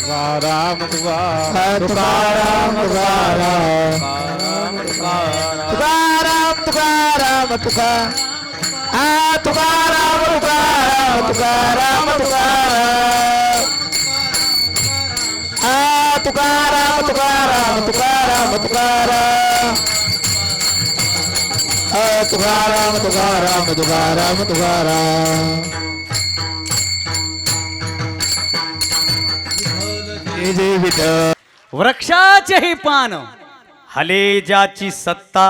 तुकाराम तुकाराम तुकाराम तुकाराम तुकाराम तुकाराम तुकाराम तुका आ तुकाराम तुकाराम तुकाराम तुकाराम आ तुकाराम तुकाराम तुकाराम तुकाराम आ तुकाराम तुकाराम तुकाराम तुकाराम वृक्षाचेही पान. हले सत्ता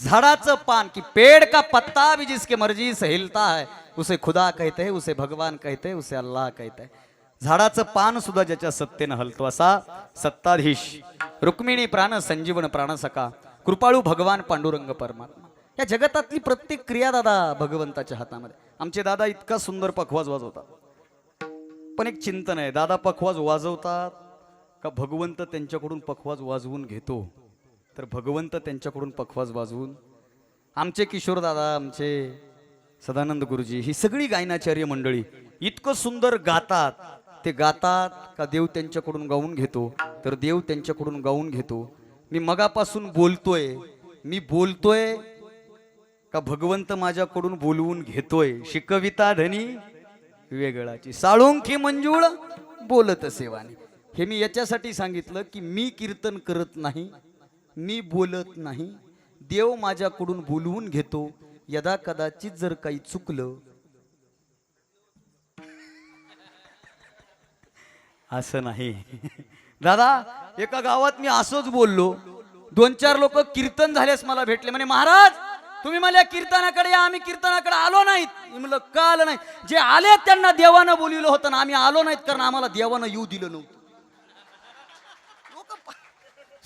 झाडाचं पान की पेड़ का पत्ता भी जिसके मर्जी से हिलता है उसे खुदा कहते हैं उसे भगवान कहते हैं उसे अल्लाह कहते हैं. झाडाचं पान सुद्धा ज्याच्या सत्तेनं हलतो असा सत्ताधीश रुक्मिणी प्राण संजीवन प्राणसखा कृपाळू भगवान पांडुरंग परमात्मा. या जगतातली प्रत्येक क्रिया दादा भगवंताच्या हातामध्ये. आमचे दादा इतका सुंदर पखवाज वाजवतात पण एक चिंतन आहे. दादा पखवाज वाजवतात का भगवंत त्यांच्याकडून पखवाज वाजवून घेतो? तर भगवंत त्यांच्याकडून पखवाज वाजवून. आमचे किशोर दादा आमचे सदानंद गुरुजी ही सगळी गायनाचार्य मंडळी इतकं सुंदर गातात. ते गातात का देव त्यांच्याकडून गाऊन घेतो? तर देव त्यांच्याकडून गाऊन घेतो. मी मगापासून बोलतोय. मी बोलतोय का भगवंत माझ्याकडून बोलवून घेतोय. शिकविता धनी वेगळाची. साळुंखी मंजूळ बोलत सेवाने हे मी याच्यासाठी सांगितलं की मी कीर्तन करत नाही मी बोलत नाही. देव माझ्याकडून बोलवून घेतो. यदा कदाचित जर काही चुकलं. असं नाही. दादा एका गावात मी असंच बोललो. दोन चार लोक कीर्तन झाल्यास मला भेटले. म्हणे महाराज तुम्ही मला कीर्तनाकडे या आम्ही कीर्तनाकडे आलो नाहीत. म्हणलं का आलं नाही. जे आले त्यांना देवानं बोलिलं होतं ना आम्ही आलो नाहीत कारण आम्हाला देवानं येऊ दिलं नव्हतं. लोक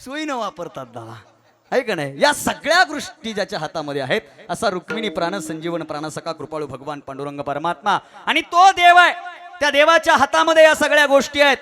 सोयीनं वापरतात दादा. आहे का नाही? या सगळ्या गोष्टी ज्याच्या हातामध्ये आहेत असा रुक्मिणी प्राण संजीवन प्राणसखा कृपाळू भगवान पांडुरंग परमात्मा. आणि तो देव आहे त्या देवाच्या हातामध्ये या सगळ्या गोष्टी आहेत.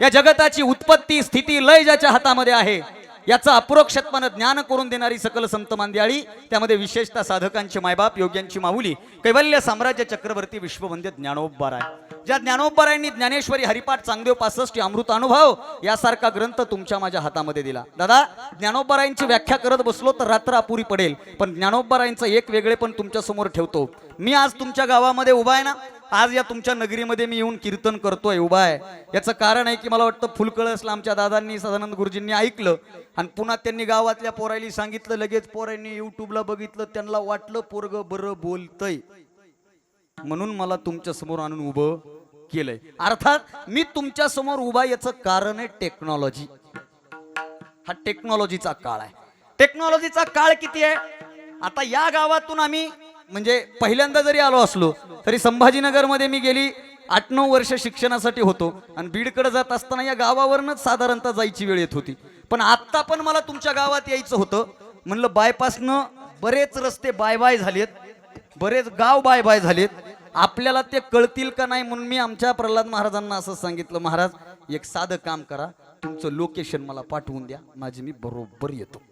या जगताची उत्पत्ती स्थिती लय ज्याच्या हातामध्ये आहे. याचं अप्रोक्षत्वानं ज्ञान करून देणारी सकल संत मांदियाळी त्यामध्ये विशेषतः साधकांचे मायबाप योग्यांची माऊली कैवल्य साम्राज्य चक्रवर्ती विश्ववंद्य ज्ञानोबाराय ज्या ज्ञानोबारायांनी ज्ञानेश्वरी हरिपाठ चांगदेव पासष्ट अमृत अनुभव यासारखा ग्रंथ तुमच्या माझ्या हातामध्ये दिला. दादा ज्ञानोबारायांची व्याख्या करत बसलो तर रात्र अपुरी पडेल पण ज्ञानोबारायांचं एक वेगळे पण तुमच्यासमोर ठेवतो. मी आज तुमच्या गावामध्ये उभा आहे ना आज या तुमच्या नगरीमध्ये मी येऊन कीर्तन करतोय उभा आहे. याचं कारण आहे की मला वाटतं फुलकळसला आमच्या दादांनी सदानंद गुरुजींनी ऐकलं आणि पुन्हा त्यांनी गावातल्या पोरायली सांगितलं लगेच पोरांनी युट्यूबला बघितलं त्यांना वाटलं पोरग बरं बोलतय. म्हणून मला तुमच्यासमोर आणून उभं केलंय. अर्थात मी तुमच्यासमोर उभा याचं कारण आहे टेक्नॉलॉजी हा टेक्नॉलॉजीचा काळ आहे. टेक्नॉलॉजीचा काळ किती आहे? आता या गावातून आम्ही म्हणजे पहिल्यांदा जरी आलो असलो तरी संभाजीनगरमध्ये मी गेली आठ नऊ वर्ष शिक्षणासाठी होतो. आणि बीडकडे जात असताना या गावावरनंच साधारणतः जायची वेळ येत होती. पण आत्ता पण मला तुमच्या गावात यायचं होतं. म्हणलं बायपासनं बरेच रस्ते बाय बाय झालेत बरेच गाव बाय बाय झालेत. आपल्याला ते कळतील का नाही म्हणून मी आमच्या प्रल्हाद महाराजांना असं सांगितलं महाराज एक साधं काम करा. तुमचं लोकेशन मला पाठवून द्या. माझी मी बरोबर येतो.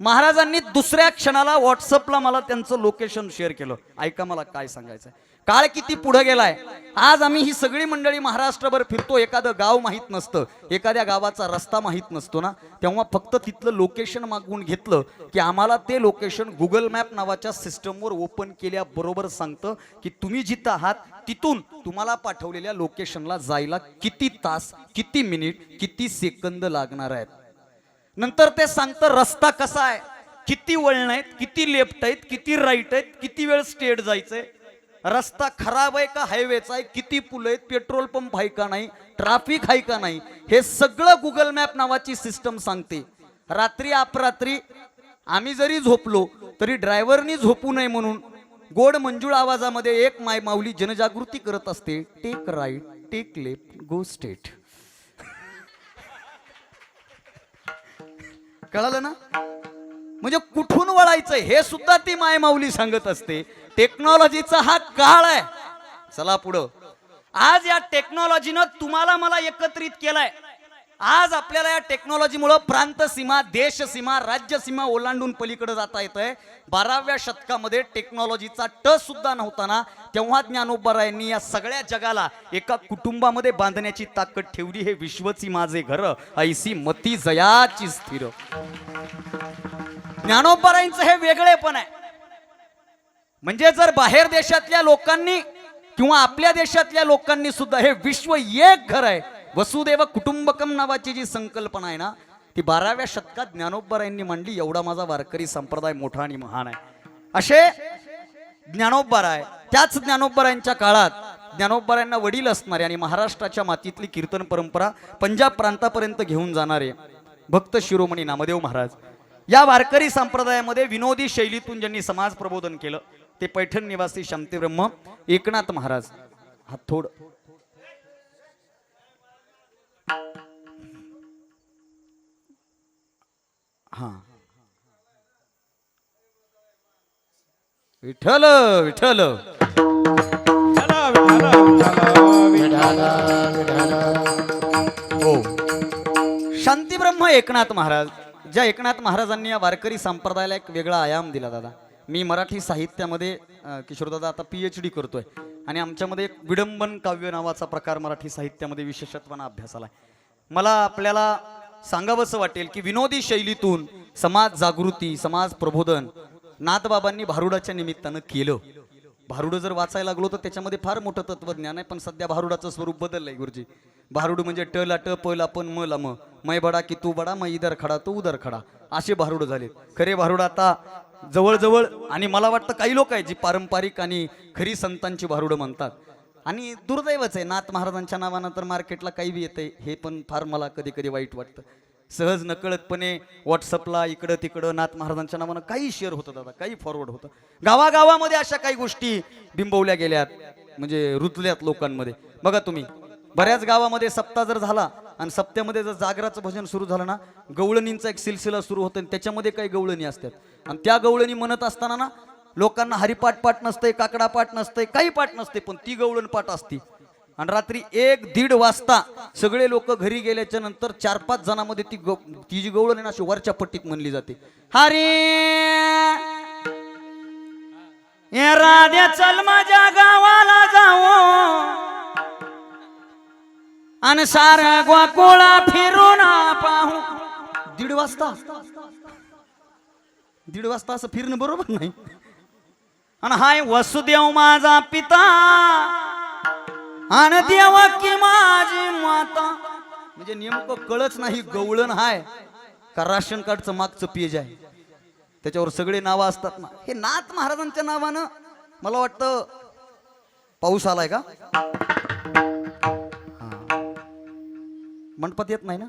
महाराजांनी दुसऱ्या क्षणाला व्हॉट्सअपला मला त्यांचं लोकेशन शेअर केलं. ऐका मला काय सांगायचं काळ किती पुढे गेलाय? आज आम्ही ही सगळी मंडळी महाराष्ट्रभर फिरतो एखादं गाव माहीत नसतं. एखाद्या गावाचा रस्ता माहीत नसतो ना. तेव्हा फक्त तिथलं लोकेशन मागवून घेतलं की आम्हाला ते लोकेशन गुगल मॅप नावाच्या सिस्टमवर ओपन केल्याबरोबर सांगतं की तुम्ही जिथं आहात तिथून तुम्हाला पाठवलेल्या लोकेशनला जायला किती तास किती मिनिट किती सेकंद लागणार आहेत. नंतर ते सांगतं रस्ता कसा आहे? किती वळण आहेत? किती लेफ्ट आहेत? किती राईट आहेत? किती वेळ स्टेट जायचंय? रस्ता खराब आहे का हायवेचा आहे? किती पुल आहेत? पेट्रोल पंप आहे का नाही? ट्राफिक आहे का नाही? हे सगळं गुगल मॅप नावाची सिस्टम सांगते. रात्री अपरात्री आम्ही जरी झोपलो तरी ड्रायव्हरनी झोपू नये म्हणून गोड मंजूळ आवाजामध्ये एक माय माऊली जनजागृती करत असते take right take left go straight कळालं ना? म्हणजे कुठून वळायचं? हे सुद्धा ती माय माऊली सांगत असते. टेक्नॉलॉजीचा हा काळ आहे. चला पुढं. आज या टेक्नॉलॉजीनं तुम्हाला मला एकत्रित केलाय. आज आपल्याला या टेक्नॉलॉजीमुळं प्रांत सीमा देश सीमा राज्य सीमा ओलांडून पलीकडे जाता येत आहे बाराव्या शतकामध्ये टेक्नॉलॉजीचा टच सुद्धा नव्हताना तेव्हा ज्ञानोबरायांनी या सगळ्या जगाला एका कुटुंबामध्ये बांधण्याची ताकद ठेवली. हे विश्वची माझे घर ऐसी मती जयाची स्थिर. ज्ञानोबरायांचं हे वेगळेपण आहे. म्हणजे जर बाहेर देशातल्या लोकांनी किंवा आपल्या देशातल्या लोकांनी सुद्धा हे विश्व एक घर आहे. वसुदेव कुटुंबकम नावाची जी संकल्पना आहे ना ती बाराव्या शतकात ज्ञानोबरायांनी मांडली. एवढा माझा वारकरी संप्रदाय मोठा आणि महान आहे. असे ज्ञानोबराय त्याच ज्ञानोबरायांच्या काळात ज्ञानोबरायांना वडील असणारे आणि महाराष्ट्राच्या मातीतली कीर्तन परंपरा पंजाब प्रांतापर्यंत घेऊन जाणारे भक्त शिरोमणी नामदेव महाराज. या वारकरी संप्रदायामध्ये विनोदी शैलीतून ज्यांनी समाज प्रबोधन केलं ते पैठण निवासी शांतीब्रह्म एकनाथ महाराज. हा थोड. हा. विठ्ठल विठ्ठल. विठ्ठला, विठ्ठला, शांतीब्रह्म एकनाथ महाराज. ज्या एकनाथ महाराजांनी या वारकरी संप्रदायाला एक वेगळा आयाम दिला दादा. मी मराठी साहित्यामध्ये किशोरदादा आता पी एच डी करतोय. आणि आमच्यामध्ये एक विडंबन काव्य नावाचा प्रकार मराठी साहित्यामध्ये विशेषत्वानं अभ्यासाला आहे. मला आपल्याला सांगावंसं वाटेल की विनोदी शैलीतून समाज जागृती समाज प्रबोधन नाथबाबांनी भारुडाच्या निमित्तानं केलं. भारुड जर वाचायला लागलो तर त्याच्यामध्ये फार मोठं तत्वज्ञान आहे पण सध्या भारुडाचं स्वरूप बदललंय गुरुजी. भारुड म्हणजे ट ला ट प ला पण म ला म. मै बडा की तू बडा मै इधर खडा तो उदर खडा. असे भारुड झाले खरे भारुड आता जवळजवळ आणि मला वाटतं काही लोक आहेत जी पारंपरिक आणि खरी संतांची भारुड म्हणतात. आणि दुर्दैवच आहे नाथ महाराजांच्या नावानं तर मार्केटला काही बी येतंय हे पण फार मला कधी कधी वाईट वाटतं. सहज नकळतपणे व्हॉट्सअपला इकडं तिकडं नाथ महाराजांच्या नावानं काही शेअर होतं दादा काही फॉरवर्ड होतं. गावागावामध्ये अशा काही गोष्टी बिंबवल्या गेल्यात म्हणजे रुतल्यात लोकांमध्ये. बघा तुम्ही बऱ्याच गावामध्ये सप्ताह जर झाला आणि सप्त्यामध्ये जर जागराचं भजन सुरू झालं ना गवळणींचा एक सिलसिला सुरू होतो आणि त्याच्यामध्ये काही गवळणी असतात. आणि त्या गवळणी म्हणत असताना ना लोकांना हरिपाठ पाठ नसतंय काकडा पाठ नसतंय काही पाठ नसते पण ती गवळण पाठ असते. आणि रात्री एक दीड वाजता सगळे लोक घरी गेल्याच्यानंतर चार पाच जणांमध्ये ती गव ती जी गवळण आहे ना अशी वरच्या पट्टीत म्हणली जाते. हरे! राध्या चल माझ्या गावाला जाऊ. आणि सार गोकुळा फिरून पाहू. दीड वाजता. दीड वाजता असं फिरणं बरोबर नाही. आणि हाय वसुदेव माझा पिता. आणि देवा की माझी माता. म्हणजे नेमकं कळच नाही गवळण हाय. का राशन कार्डचं मागचं पेज आहे? त्याच्यावर सगळे नावं असतात ना. हे नाथ महाराजांच्या नावानं मला वाटतं पाऊस आलाय का? मंडपात येत नाही ना?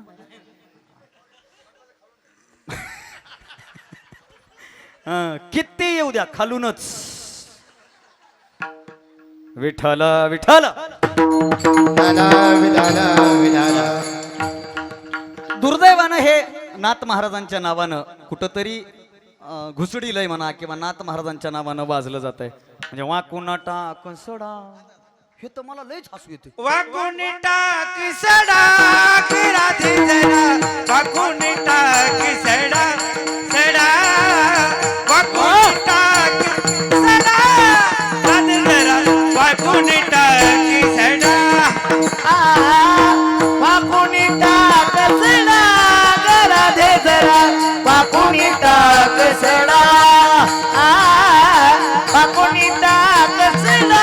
किती येऊ द्या खालूनच. विठ्ठल विठ्ठल. दुर्दैवानं हे नाथ महाराजांच्या नावानं कुठंतरी घुसडीलंय म्हणा किंवा नाथ महाराजांच्या नावानं वाजलं जात आहे म्हणजे वाकुनाटा कसडा. हे तर मला लयच हसू येते वाकुनी टाक सडा वाकुनी टाक सडा. सडा वाकुनी टाक वाकुनी टाक सडा. वाकुनी टाक सडा. राधे जरा. वाकुनी टाक सडा. वाकुनी टाक सडा.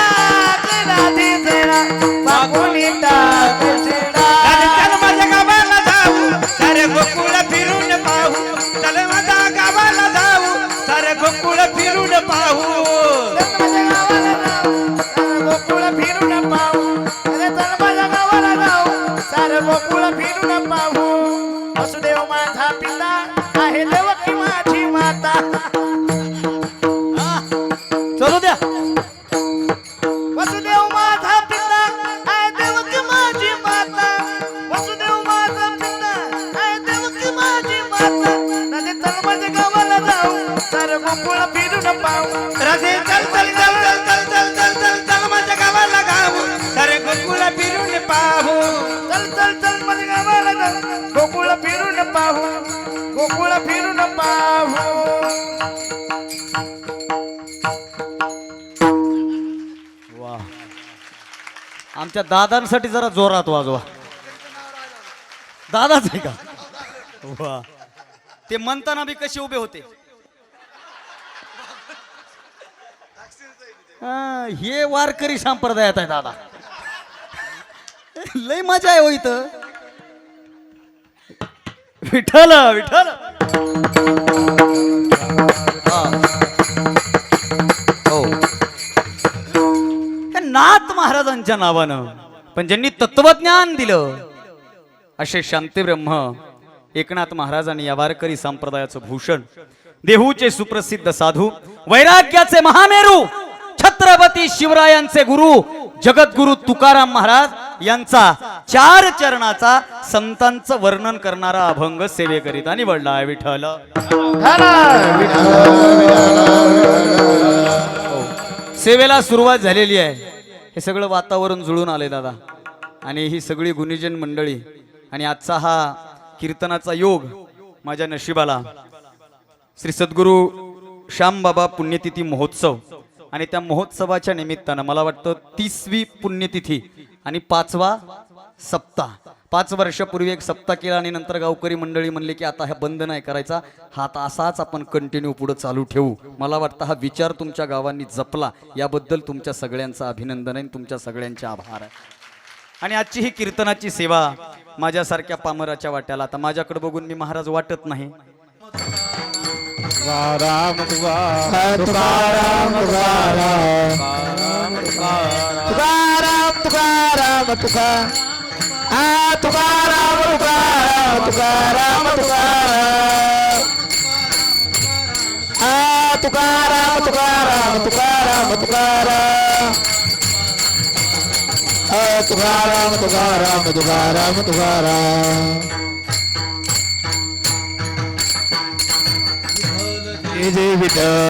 राधे जरा. वाकुनी टाक सडा. चल माझ्या गावाला जाऊ. सारे गोकुळ फिरून पाहू. चल माझ्या गावाला जाऊ. सारे गोकुळ फिरून पाहू. गोकुळ फिरून पाहू राजे चल चल चल चल चल चल चल चल चल माझ्या गावाला गाऊ सारे गोकुळ फिरून पाहू चल चल चल माझ्या गावाला गोकुळ फिरून पाहू गोकुळ फिरून पाहू वा आमच्या दादांसाठी जरा जोरात वाजवा दादाच आहे का वा ते म्हणताना बी कसे उभे होते हे वारकरी संप्रदायात आहे दादा. लय मजा आहे हो इथं. विठ्ठल विठ्ठल. हो. नाथ महाराजांच्या नावानं पण ज्यांनी तत्वज्ञान दिलं असे शांती ब्रह्म एकनाथ महाराजांनी या वारकरी संप्रदायाचं भूषण देहूचे सुप्रसिद्ध साधू वैराग्याचे महामेरू छत्रपती शिवरायांचे गुरु जगद्गुरु तुकाराम महाराज यांचा चार चरणाचा संतांचं वर्णन करणारा अभंग सेवेकरिता निवडला आहे विठ्ठल. सेवेला सुरुवात झालेली आहे. हे सगळं वातावरण जुळून आले दादा. आणि ही सगळी गुणीजन मंडळी आणि आजचा हा कीर्तनाचा योग माझ्या नशिबाला. श्री सद्गुरू श्यामबाबा पुण्यतिथी महोत्सव आणि त्या महोत्सवाच्या निमित्तानं मला वाटतं तीसवी पुण्यतिथी आणि पाचवा सप्ताह. पाच वर्षापूर्वी एक सप्ताह केला आणि नंतर गावकरी मंडळी म्हणले की आता हा बंद नाही करायचा हा आता असाच आपण कंटिन्यू पुढे चालू ठेवू. मला वाटतं हा विचार तुमच्या गावांनी जपला. याबद्दल तुमच्या सगळ्यांचं अभिनंदन आहे आणि तुमच्या सगळ्यांचे आभार. आहे आणि आजची ही कीर्तनाची सेवा माझ्यासारख्या पामराच्या वाट्याला आता माझ्याकडे बघून मी महाराज वाटत नाही. तुकाराम तुकाराम तुकाराम तुकाराम तुकाराम तुका आ तुकाराम तुकाराम तुकाराम तुकाराम आ तुकाराम तुकाराम तुकाराम तुकाराम आ तुकाराम तुकाराम तुकाराम तुकाराम जय जय विठ्ठल